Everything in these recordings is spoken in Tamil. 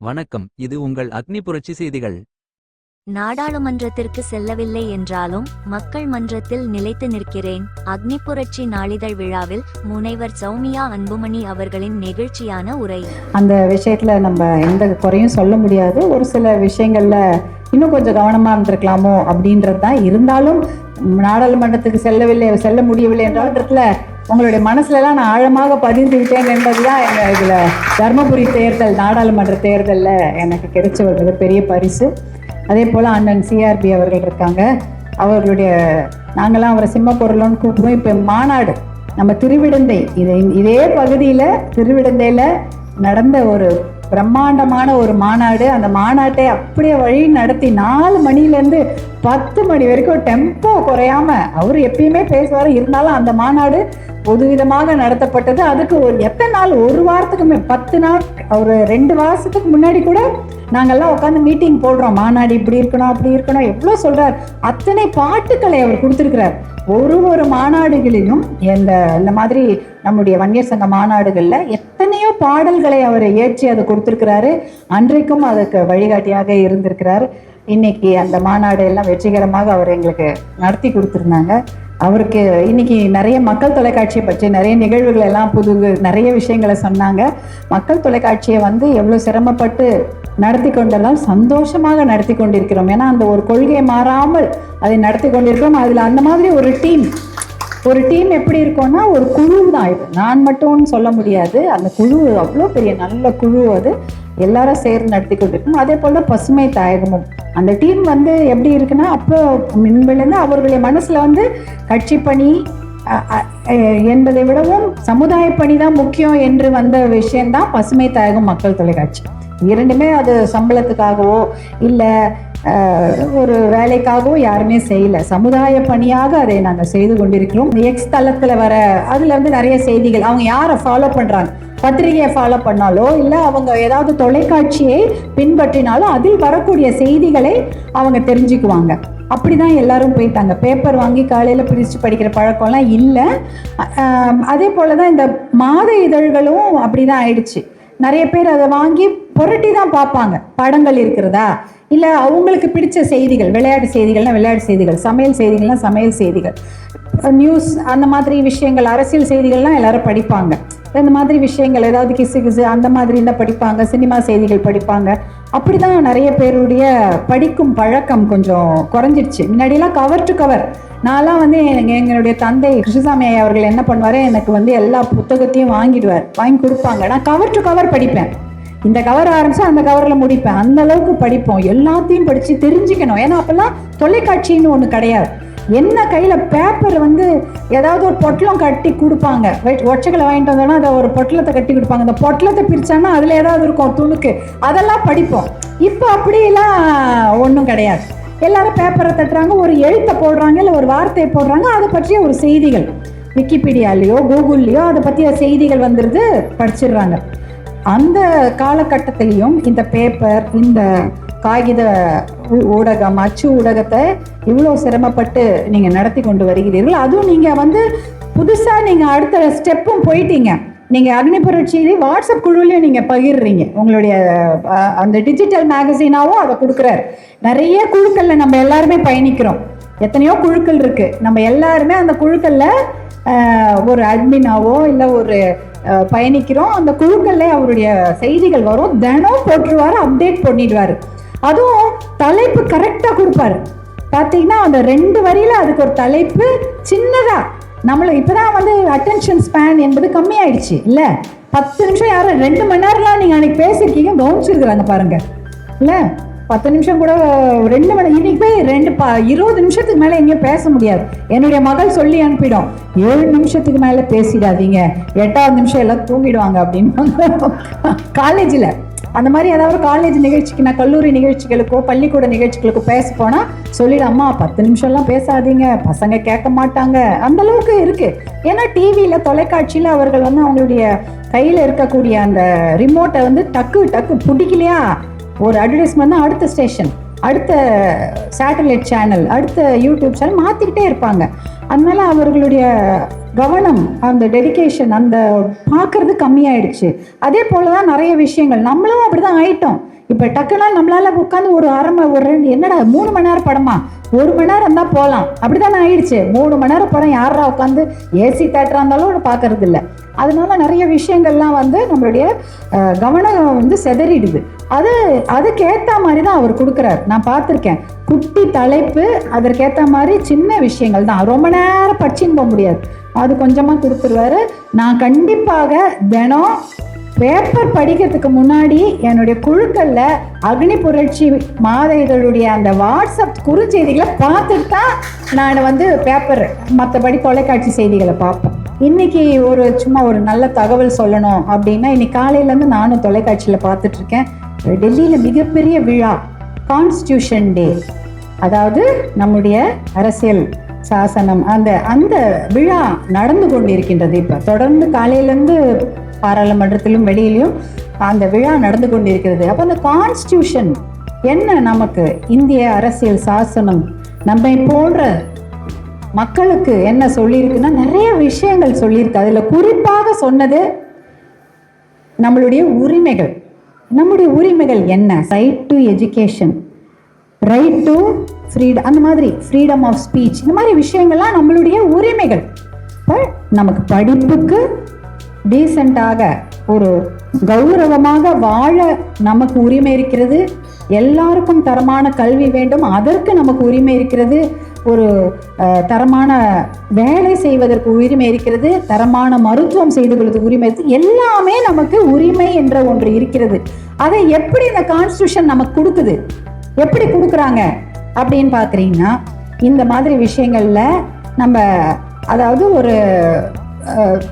வணக்கம் இது உங்கள் அக்னி புரட்சி செய்திகள். நாடாளுமன்றத்திற்கு செல்லவில்லை என்றாலும் மக்கள் மன்றத்தில் நிலைத்து நிற்கிறேன். அக்னி புரட்சி நாளிதழ் விழாவில் முனைவர் சௌமியா அன்புமணி அவர்களின் நெகிழ்ச்சியான உரை. அந்த விஷயத்தில் நம்ம எந்த குறையும் சொல்ல முடியாது. ஒரு சில விஷயங்களில் இன்னும் கொஞ்சம் கவனமாக இருந்திருக்கலாமோ அப்படின்றது தான் இருந்தாலும் நாடாளுமன்றத்துக்கு செல்லவில்லை செல்ல முடியவில்லை என்றால் உங்களுடைய மனசுலலாம் நான் ஆழமாக பதிந்து விட்டேன் என்பது தான் எங்கள் இதில் தர்மபுரி தேர்தல் நாடாளுமன்ற தேர்தலில் எனக்கு கிடைச்ச ஒரு மிகப்பெரிய பரிசு. அதே போல் அண்ணன் சிஆர்பி அவர்கள் இருக்காங்க. அவர்களுடைய நாங்களாம் அவரை சிம்மப்பொருளோன்னு கூப்பிடுவோம். இப்போ மாநாடு நம்ம திருவிடந்தை இதை இதே பகுதியில் திருவிடந்தையில் நடந்த ஒரு பிரம்மாண்டமான ஒரு மாநாடு. அந்த மாநாட்டை அப்படியே வழி நடத்தி நாலு மணிலேருந்து பத்து மணி வரைக்கும் டெம்போ குறையாம அவர் எப்பயுமே பேசுவார். இருந்தாலும் அந்த மாநாடு பொதுவிதமாக நடத்தப்பட்டது. அதுக்கு ஒரு எத்தனை நாள்? ஒரு வாரத்துக்குமே பத்து நாள். ஒரு ரெண்டு மாதத்துக்கு முன்னாடி கூட நாங்கெல்லாம் உட்காந்து மீட்டிங் போடுறோம். மாநாடு இப்படி இருக்கணும் அப்படி இருக்கணும். எவ்வளோ சொல்றார். அத்தனை பாட்டுக்களை அவர் கொடுத்துருக்கிறார். ஒரு ஒரு மாநாடுகளிலும் இந்த இந்த மாதிரி நம்முடைய வன்னியர் சங்க மாநாடுகளில் எத்தனை நிறைய பாடல்களை அவர் ஏற்றி அதை கொடுத்துருக்கிறாரு. அன்றைக்கும் அதுக்கு வழிகாட்டியாக இருந்திருக்கிறார். இன்னைக்கு அந்த மாநாடு எல்லாம் வெற்றிகரமாக அவர் எங்களுக்கு நடத்தி கொடுத்துருந்தாங்க. அவருக்கு இன்னைக்கு நிறைய மக்கள் தொலைக்காட்சியை பற்றி நிறைய நிகழ்வுகள் எல்லாம் புது நிறைய விஷயங்களை சொன்னாங்க. மக்கள் தொலைக்காட்சியை வந்து எவ்வளோ சிரமப்பட்டு நடத்தி கொண்டெல்லாம் சந்தோஷமாக நடத்தி கொண்டிருக்கிறோம். ஏன்னா அந்த ஒரு கொள்கையை மாறாமல் அதை நடத்தி கொண்டிருக்கிறோம். அதில் அந்த மாதிரி ஒரு டீம் ஒரு டீம் எப்படி இருக்கும்னா ஒரு குழு தான் இது. நான் மட்டும்னு சொல்ல முடியாது. அந்த குழு அவ்வளோ பெரிய நல்ல குழு அது. எல்லாரும் சேர்ந்து நடத்தி கொண்டிருக்கணும் அதே போல் பசுமை தாயகமும். அந்த டீம் வந்து எப்படி இருக்குன்னா அப்போ முன்பிலிருந்து அவர்களுடைய மனசில் வந்து கட்சி பணி என்பதை விடவும் சமுதாய பணி தான் முக்கியம் என்று வந்த விஷயம்தான் பசுமை தாயகம் மக்கள் தொலைக்காட்சி இரண்டுமே அது சம்பளத்துக்காகவோ இல்லை ஒரு வேலைக்காகவும் யாருமே செய்யல. சமுதாய பணியாக அதை நாங்கள் செய்து கொண்டிருக்கிறோம். எக்ஸ் தளத்தில் வர அதில் வந்து நிறைய செய்திகள் அவங்க யாரை ஃபாலோ பண்ணுறாங்க பத்திரிகையை ஃபாலோ பண்ணாலோ இல்லை அவங்க ஏதாவது தொலைக்காட்சியை பின்பற்றினாலோ அதில் வரக்கூடிய செய்திகளை அவங்க தெரிஞ்சுக்குவாங்க. அப்படிதான் எல்லாரும் போயிட்டாங்க. பேப்பர் வாங்கி காலையில் பிரித்து படிக்கிற பழக்கம்லாம் இல்லை. அதே போல் தான் இந்த மாத இதழ்களும் அப்படிதான் ஆயிடுச்சு. நிறைய பேர் அதை வாங்கி புரட்டி தான் பார்ப்பாங்க. படங்கள் இருக்கிறதா? இல்லை அவங்களுக்கு பிடிச்ச செய்திகள் விளையாட்டு செய்திகள்னா விளையாட்டு செய்திகள் சமையல் செய்திகள்னா சமையல் செய்திகள். நியூஸ் அந்த மாதிரி விஷயங்கள் அரசியல் செய்திகள்லாம் எல்லாரும் படிப்பாங்க. இந்த மாதிரி விஷயங்கள் ஏதாவது கிசு கிசு அந்த மாதிரி தான் படிப்பாங்க சினிமா செய்திகள் படிப்பாங்க. அப்படி தான் நிறைய பேருடைய படிக்கும் பழக்கம் கொஞ்சம் குறைஞ்சிடுச்சு. முன்னாடியெல்லாம் கவர் டு கவர் நான்லாம் வந்து எனக்கு எங்களுடைய தந்தை கிருஷ்ணசாமி ஐயா அவர்கள் என்ன பண்ணுவார் எனக்கு வந்து எல்லா புத்தகத்தையும் வாங்கிடுவார் வாங்கி கொடுப்பாங்க. நான் கவர் டு கவர் படிப்பேன். இந்த கவர் ஆரம்பிச்சா அந்த கவரில் முடிப்பேன். அந்த அளவுக்கு படிப்போம். எல்லாத்தையும் படித்து தெரிஞ்சுக்கணும். ஏன்னா அப்போல்லாம் தொலைக்காட்சின்னு ஒன்று கிடையாது. என்ன கையில் பேப்பர் வந்து ஏதாவது ஒரு பொட்டலம் கட்டி கொடுப்பாங்க. ஒச்சைகளை வாங்கிட்டு வந்தோன்னா அதை ஒரு பொட்டலத்தை கட்டி கொடுப்பாங்க. அந்த பொட்டலத்தை பிரிச்சான்னா அதில் ஏதாவது இருக்கும் துணுக்கு. அதெல்லாம் படிப்போம். இப்போ அப்படியெல்லாம் ஒன்றும் கிடையாது. எல்லாரும் பேப்பரை தட்டுறாங்க ஒரு எழுத்தை போடுறாங்க இல்லை ஒரு வார்த்தையை போடுறாங்க அதை பற்றிய ஒரு செய்திகள். விக்கிபீடியாலேயோ கூகுள்லேயோ அதை பற்றிய செய்திகள் வந்துடுது படிச்சிடுறாங்க. அந்த காலகட்டத்திலையும் இந்த பேப்பர் இந்த காகித ஊடகம் அச்சு ஊடகத்தை இவ்வளோ சிரமப்பட்டு நீங்கள் நடத்தி கொண்டு வருகிறீர்கள். அதுவும் நீங்கள் வந்து புதுசாக நீங்கள் அடுத்த ஸ்டெப்பும் போயிட்டீங்க. நீங்கள் அக்னி புரட்சியிலே வாட்ஸ்அப் குழுவிலையும் நீங்கள் பகிர்றீங்க. உங்களுடைய அந்த டிஜிட்டல் மேகசினாவும் அதை கொடுக்குறாரு. நிறைய குழுக்களில் நம்ம எல்லாருமே பயணிக்கிறோம். எத்தனையோ குழுக்கள் இருக்குது நம்ம எல்லாருமே அந்த குழுக்களில் ஒரு அட்மினாவோ இல்லை ஒரு பயணிக்கிறோம். அந்த குழுக்கள்ல அவருடைய செய்திகள் வரும். தினம் போட்டுருவாரு அப்டேட் பண்ணிடுவாரு. அதுவும் தலைப்பு கரெக்டாக கொடுப்பாரு. பார்த்தீங்கன்னா அந்த ரெண்டு வரியில அதுக்கு ஒரு தலைப்பு சின்னதா. நம்மள இப்பதான் வந்து அட்டென்ஷன் ஸ்பேன் என்பது கம்மியாயிடுச்சு. இல்ல? பத்து நிமிஷம் யாரும் ரெண்டு மணி நேரம்லாம் நீங்க அன்னைக்கு பேசியிருக்கீங்க கவனிச்சிருக்கிறாங்க பாருங்க. இல்ல? பத்து நிமிஷம் கூட ரெண்டு மணி இன்னைக்கு போய் ரெண்டு ப இருபது நிமிஷத்துக்கு மேலே எங்கேயும் பேச முடியாது. என்னுடைய மகள் சொல்லி அனுப்பிடும். ஏழு நிமிஷத்துக்கு மேலே பேசிடாதீங்க. எட்டாவது நிமிஷம் எல்லாம் தூங்கிடுவாங்க அப்படின்னு. காலேஜில் அந்த மாதிரி ஏதாவது காலேஜ் நிகழ்ச்சிக்கு நான் கல்லூரி நிகழ்ச்சிகளுக்கோ பள்ளிக்கூட நிகழ்ச்சிகளுக்கோ பேச போனால் சொல்லிடு அம்மா பத்து நிமிஷம்லாம் பேசாதீங்க. பசங்க கேட்க மாட்டாங்க. அந்த அளவுக்கு இருக்கு. ஏன்னா டிவியில் தொலைக்காட்சியில் அவர்கள் வந்து அவங்களுடைய கையில் இருக்கக்கூடிய அந்த ரிமோட்டை வந்து டக்கு டக்கு பிடிக்கலையா? ஒரு அட்வர்டைஸ்மெண்ட் தான் அடுத்த ஸ்டேஷன் அடுத்த சேட்டலைட் சேனல் அடுத்த யூடியூப் சேனல் மாற்றிக்கிட்டே இருப்பாங்க. அதனால அவர்களுடைய கவனம் அந்த டெடிகேஷன் அந்த பார்க்கறது கம்மியாயிடுச்சு. அதே போல தான் நிறைய விஷயங்கள். நம்மளும் அப்படி தான் ஆயிட்டோம். இப்போ டக்குனா நம்மளால உட்காந்து ஒரு அரை மணி ஒரு ரெண்டு என்னடா மூணு மணி நேரம் படமா? ஒரு மணி நேரம் இருந்தால் போகலாம் அப்படி தானே ஆயிடுச்சு. மூணு மணி நேரம் படம் யாரா உட்காந்து ஏசி தேட்டராக இருந்தாலும் பார்க்கறது இல்லை. அதனால நிறைய விஷயங்கள்லாம் வந்து நம்மளுடைய கவனம் வந்து செதறிடுது. அது அதுக்கேற்ற மாதிரி தான் அவர் கொடுக்குறாரு. நான் பார்த்துருக்கேன். குட்டி தலைப்பு அதற்கேற்ற மாதிரி சின்ன விஷயங்கள் தான். ரொம்ப நேரம் படிச்சுன்னு போக முடியாது. அது கொஞ்சமாக கொடுத்துருவாரு. நான் கண்டிப்பாக தினம் பேப்பர் படிக்கிறதுக்கு முன்னாடி என்னுடைய குழுக்கள்ல அக்னி புரட்சி மாத இதழுடைய அந்த வாட்ஸ்அப் குறுஞ்செய்திகளை பார்த்துட்டு தான் நான் வந்து பேப்பர் மற்றபடி தொலைக்காட்சி செய்திகளை பார்ப்பேன். இன்னைக்கு ஒரு சும்மா ஒரு நல்ல தகவல் சொல்லணும் அப்படின்னா இன்னைக்கு காலையிலேருந்து நானும் தொலைக்காட்சியில் பார்த்துட்டு இருக்கேன் டெல்லியில் மிகப்பெரிய விழா கான்ஸ்டியூஷன் டே அதாவது நம்முடைய அரசியல் சாசனம். அந்த அந்த விழா நடந்து கொண்டிருக்கின்றது இப்போ. தொடர்ந்து காலையிலேருந்து பாராளுமன்றத்திலும் வெளியிலும் அந்த விழா நடந்து கொண்டிருக்கிறது. அப்போ அந்த கான்ஸ்டியூஷன் என்ன நமக்கு? இந்திய அரசியல் சாசனம் நம்மை போன்ற மக்களுக்கு என்ன சொல்லியிருக்குன்னா நிறைய விஷயங்கள் சொல்லியிருக்கு. அதில் குறிப்பாக சொன்னது நம்மளுடைய உரிமைகள். நம்முடைய உரிமைகள் என்ன? Right to education right to freedom அந்த மாதிரி ஃப்ரீடம் ஆஃப் ஸ்பீச் இந்த மாதிரி விஷயங்கள்லாம் நம்மளுடைய உரிமைகள். நமக்கு படிப்புக்கு டீசெண்டாக ஒரு கௌரவமாக வாழ நமக்கு உரிமை இருக்கிறது. எல்லாருக்கும் தரமான கல்வி வேண்டும். அதற்கு நமக்கு உரிமை இருக்கிறது. ஒரு தரமான வேலை செய்வதற்கு உரிமை இருக்கிறது. தரமான மருத்துவம் செய்து கொள்வதற்கு உரிமை இருக்குது எல்லாமே நமக்கு உரிமை என்ற ஒன்று இருக்கிறது. அதை எப்படி இந்த கான்ஸ்டியூஷன் நமக்கு கொடுக்குது? எப்படி கொடுக்குறாங்க? அப்படின்னு பார்க்குறீங்கன்னா இந்த மாதிரி விஷயங்களில் நம்ம அதாவது ஒரு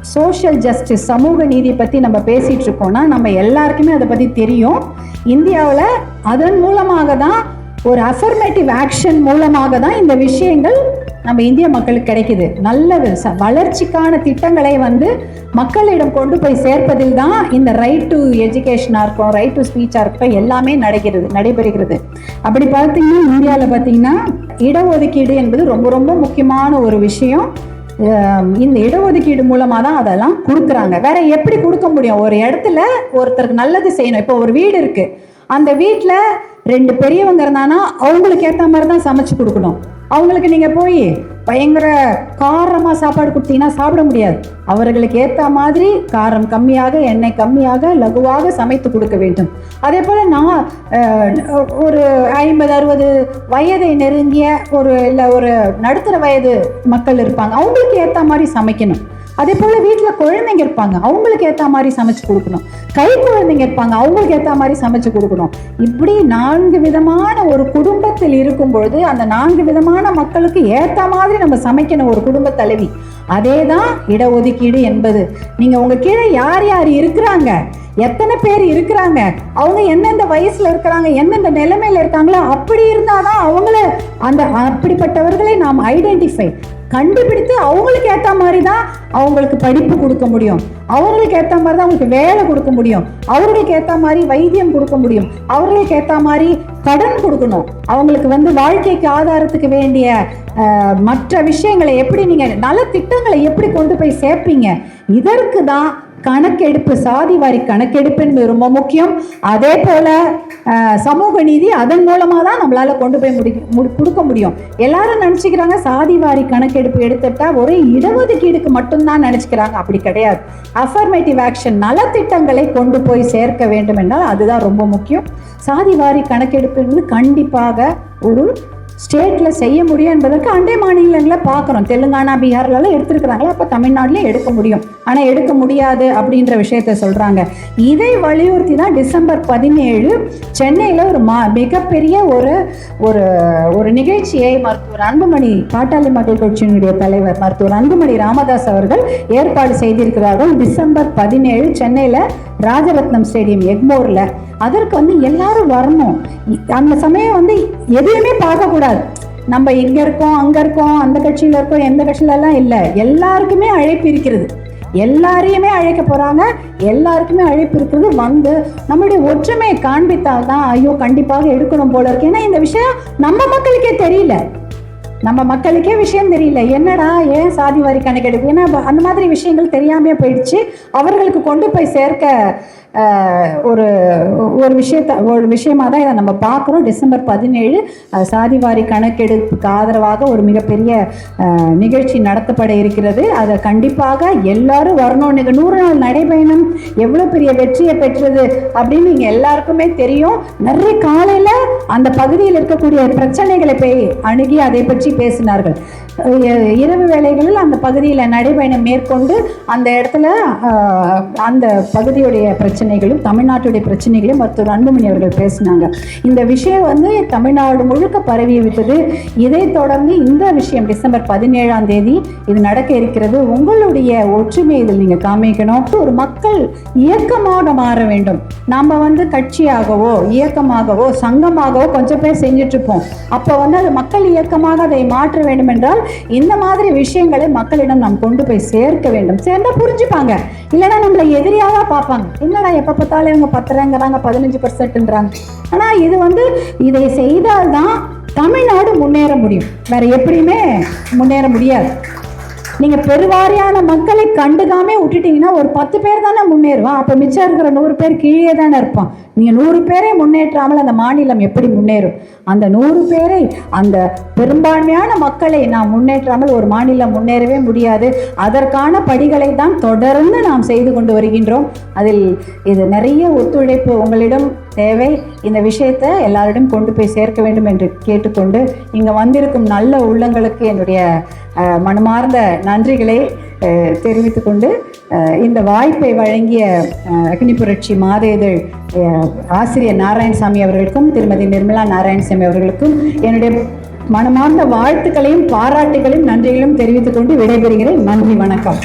சோஷியல் ஜஸ்டிஸ் சமூக நீதி பற்றி நம்ம பேசிகிட்டு இருக்கோம்னா நம்ம எல்லாருக்குமே அதை பற்றி தெரியும். இந்தியாவில் அதன் மூலமாக தான் ஒரு அஃபர்மேட்டிவ் ஆக்ஷன் மூலமாக தான் இந்த விஷயங்கள் நம்ம இந்திய மக்களுக்கு கிடைக்குது. நல்ல ச- வளர்ச்சிக்கான திட்டங்களை வந்து மக்களிடம் கொண்டு போய் சேர்ப்பதில் தான் இந்த ரைட் டு எஜுகேஷனாக இருக்கும் ரைட் டு ஸ்பீச்சாக இருக்கட்டும் எல்லாமே நடக்கிறது நடைபெறுகிறது. அப்படி பார்த்தீங்கன்னா இந்தியாவில் பார்த்தீங்கன்னா இடஒதுக்கீடு என்பது ரொம்ப ரொம்ப முக்கியமான ஒரு விஷயம். இந்த இடஒதுக்கீடு மூலமாக தான் அதெல்லாம் கொடுக்குறாங்க. வேற எப்படி கொடுக்க முடியும்? ஒரு இடத்துல ஒருத்தருக்கு நல்லது செய்யணும். இப்போ ஒரு வீடு இருக்குது அந்த வீட்டில் ரெண்டு பெரியவங்க இருந்தாங்கன்னா அவங்களுக்கு ஏற்ற மாதிரி தான் சமைச்சு கொடுக்கணும். அவங்களுக்கு நீங்கள் போய் பயங்கர காரமாக சாப்பாடு கொடுத்தீங்கன்னா சாப்பிட முடியாது. அவர்களுக்கு ஏற்ற மாதிரி காரம் கம்மியாக எண்ணெய் கம்மியாக லகுவாக சமைத்து கொடுக்க வேண்டும். அதே போல் நான் ஒரு ஐம்பது அறுபது வயதை நெருங்கிய ஒரு இல்லை ஒரு நடுத்தர வயது மக்கள் இருப்பாங்க. அவங்களுக்கு ஏற்ற மாதிரி சமைக்கணும். அதே போல் வீட்டில் குழந்தைங்க இருப்பாங்க. அவங்களுக்கு ஏற்ற மாதிரி சமைச்சு கொடுக்கணும். கை குழந்தைங்க இருப்பாங்க. அவங்களுக்கு ஏற்ற மாதிரி சமைச்சு கொடுக்கணும். இப்படி நான்கு விதமான ஒரு குடும்பத்தில் இருக்கும் பொழுது அந்த நான்கு விதமான மக்களுக்கு ஏற்ற மாதிரி நம்ம சமைக்கணும் ஒரு குடும்ப தலைவி. அதே தான் இடஒதுக்கீடு என்பது. நீங்கள் உங்கள் கீழே யார் யார் இருக்கிறாங்க? எத்தனை பேர் இருக்கிறாங்க? அவங்க எந்தெந்த வயசுல இருக்கிறாங்க? எந்தெந்த நிலைமையில இருக்காங்களோ அப்படி இருந்தாதான் அவங்கள அந்த அப்படிப்பட்டவர்களை நாம் ஐடென்டிஃபை கண்டுபிடித்து அவங்களுக்கு ஏற்ற மாதிரி தான் அவங்களுக்கு படிப்பு கொடுக்க முடியும். அவங்களுக்கு ஏற்ற மாதிரி தான் அவங்களுக்கு வேலை கொடுக்க முடியும். அவர்களுக்கு ஏற்ற மாதிரி வைத்தியம் கொடுக்க முடியும். அவர்களுக்கு ஏற்ற மாதிரி கடன் கொடுக்கணும். அவங்களுக்கு வந்து வாழ்க்கைக்கு ஆதாரத்துக்கு வேண்டிய மற்ற விஷயங்களை எப்படி நீங்கள் நல திட்டங்களை எப்படி கொண்டு போய் சேர்ப்பீங்க? இதற்கு தான் கணக்கெடுப்பு சாதி வாரி கணக்கெடுப்புன்னு ரொம்ப முக்கியம். அதே போல் சமூக நீதி அதன் மூலமாக தான் நம்மளால கொண்டு போய் முடி முடி- கொடுக்க முடியும். எல்லாரும் நினச்சிக்கிறாங்க சாதி வாரி கணக்கெடுப்பு எடுத்துட்டா ஒரு இடஒதுக்கீடுக்கு மட்டும்தான் நினச்சிக்கிறாங்க. அப்படி கிடையாது. அஃபர்மேட்டிவ் ஆக்ஷன் நலத்திட்டங்களை கொண்டு போய் சேர்க்க வேண்டும் என்றால் அதுதான் ரொம்ப முக்கியம். சாதி வாரி கணக்கெடுப்பு என்பது கண்டிப்பாக ஒரு ஸ்டேட்டில் செய்ய முடியும் என்பதற்கு அண்டை மாநிலங்களில் பார்க்குறோம். தெலுங்கானா பீகார்லலாம் எடுத்துருக்குறாங்களா? அப்போ தமிழ்நாட்டிலையும் எடுக்க முடியும். ஆனால் எடுக்க முடியாது அப்படின்ற விஷயத்த சொல்கிறாங்க இதை வலியுறுத்தி தான் டிசம்பர் பதினேழு சென்னையில் ஒரு மா மிகப்பெரிய ஒரு ஒரு ஒரு நிகழ்ச்சியை மருத்துவர் அன்புமணி பாட்டாளி மக்கள் கட்சியினுடைய தலைவர் மருத்துவர் அன்புமணி ராமதாஸ் அவர்கள் ஏற்பாடு செய்திருக்கிறார்கள். டிசம்பர் பதினேழு சென்னையில் ராஜரத்னம் ஸ்டேடியம் எக்மோரில். அதற்கு வந்து எல்லாரும் வரணும். அந்த சமயம் வந்து எதையுமே பார்க்கக்கூடாது நம்ம இங்க இருக்கோம் அங்க இருக்கோம் அந்த கட்சியில இருக்கோம் எந்த கட்சியிலலாம் இல்லை. எல்லாருக்குமே அழைப்பு இருக்கிறது. எல்லாரையுமே அழைக்க போறாங்க. எல்லாருக்குமே அழைப்பு இருக்கிறது. வந்து நம்மளுடைய ஒற்றுமையை காண்பித்தால் தான் ஐயோ கண்டிப்பாக எடுக்கணும் போல இருக்கு. ஏன்னா இந்த விஷயம் நம்ம மக்களுக்கே தெரியல. நம்ம மக்களுக்கே விஷயம் தெரியல. என்னடா ஏன் சாதி வாரி கணக்கெடுப்பு? ஏன்னா அந்த மாதிரி விஷயங்கள் தெரியாமே போயிடுச்சு. அவர்களுக்கு கொண்டு போய் சேர்க்க ஒரு ஒரு விஷயத்த ஒரு விஷயமா தான் இதை நம்ம பார்க்குறோம். டிசம்பர் பதினேழு அஹ், சாதி வாரி கணக்கெடுப்புக்கு ஆதரவாக ஒரு மிகப்பெரிய நிகழ்ச்சி நடத்தப்பட இருக்கிறது. அதை கண்டிப்பாக எல்லாரும் வரணும் நீங்கள் நூறு நாள் நடைபயணம் எவ்வளோ பெரிய வெற்றியை பெற்றது அப்படின்னு நீங்கள் எல்லாருக்குமே தெரியும். நிறைய காலையில் அந்த பகுதியில் இருக்கக்கூடிய பிரச்சனைகளை போய் அணுகி அதை பற்றி பேசினார்கள். இரவு வேளைகளில் அந்த பகுதியில் நடைபயணம் மேற்கொண்டு அந்த இடத்துல அந்த பகுதியுடைய பிரச்சனைகளும் தமிழ்நாட்டுடைய பிரச்சனைகளையும் மருத்துவர் அன்புமணி அவர்கள் பேசினாங்க. இந்த விஷயம் வந்து தமிழ்நாடு முழுக்க பரவி விட்டது. இதை தொடர்ந்து இந்த விஷயம் டிசம்பர் பதினேழாம் தேதி இது நடக்க இருக்கிறது. உங்களுடைய ஒற்றுமை இதில் நீங்கள் காமிக்கணும். ஒரு மக்கள் இயக்கமாக மாற வேண்டும். நாம் வந்து கட்சியாகவோ இயக்கமாகவோ சங்கமாகவோ கொஞ்சம் பேர் செஞ்சிட்ருப்போம் அப்போ வந்து அது மக்கள் இயக்கமாக அதை மாற்ற வேண்டும் என்றால் இந்த மாதிரி விஷயங்களை மக்களிடம் நாம் கொண்டு போய் சேர்க்க வேண்டும். சேர்ந்தா புரிஞ்சுப்பாங்க. இல்லைன்னா நம்மளை எதிரியாக பார்ப்பாங்க. என்னடா எப்போ பார்த்தாலும் இவங்க பத்துறாங்கிறாங்க பதினஞ்சு பர்சன்ட்ன்றாங்க ஆனால் இது வந்து இதை செய்தால்தான் தமிழ்நாடு முன்னேற முடியும். வேற எப்படியுமே முன்னேற முடியாது. நீங்க பெருவாரியான மக்களை கண்டுக்காம விட்டுட்டீங்கன்னா ஒரு பத்து பேர் தானே முன்னேறுவான். அப்ப மிச்சம் இருக்கிற நூறு பேர் கீழே தானே இருப்பான். நீங்க நூறு பேரை முன்னேற்றாமல் அந்த மாநிலம் எப்படி முன்னேறும்? அந்த நூறு பேரை அந்த பெரும்பான்மையான மக்களை நாம் முன்னேற்றாமல் ஒரு மாநிலம் முன்னேறவே முடியாது. அதற்கான படிகளை தான் தொடர்ந்து நாம் செய்து கொண்டு வருகின்றோம். அதில் இது நிறைய ஒத்துழைப்பு உங்களிடம் தேவை. இந்த விஷயத்தை எல்லாரிடம் கொண்டு போய் சேர்க்க வேண்டும் என்று கேட்டுக்கொண்டு இங்கே வந்திருக்கும் நல்ல உள்ளங்களுக்கு என்னுடைய மனமார்ந்த நன்றிகளை தெரிவித்துக்கொண்டு கொண்டு இந்த வாய்ப்பை வழங்கிய அக்னி புரட்சி மாத இதழ் ஆசிரியர் நாராயணசாமி அவர்களுக்கும் திருமதி நிர்மலா நாராயணசாமி அவர்களுக்கும் என்னுடைய மனமார்ந்த வாழ்த்துக்களையும் பாராட்டுகளையும் நன்றிகளையும் தெரிவித்துக் கொண்டு விடைபெறுகிறேன். நன்றி வணக்கம்.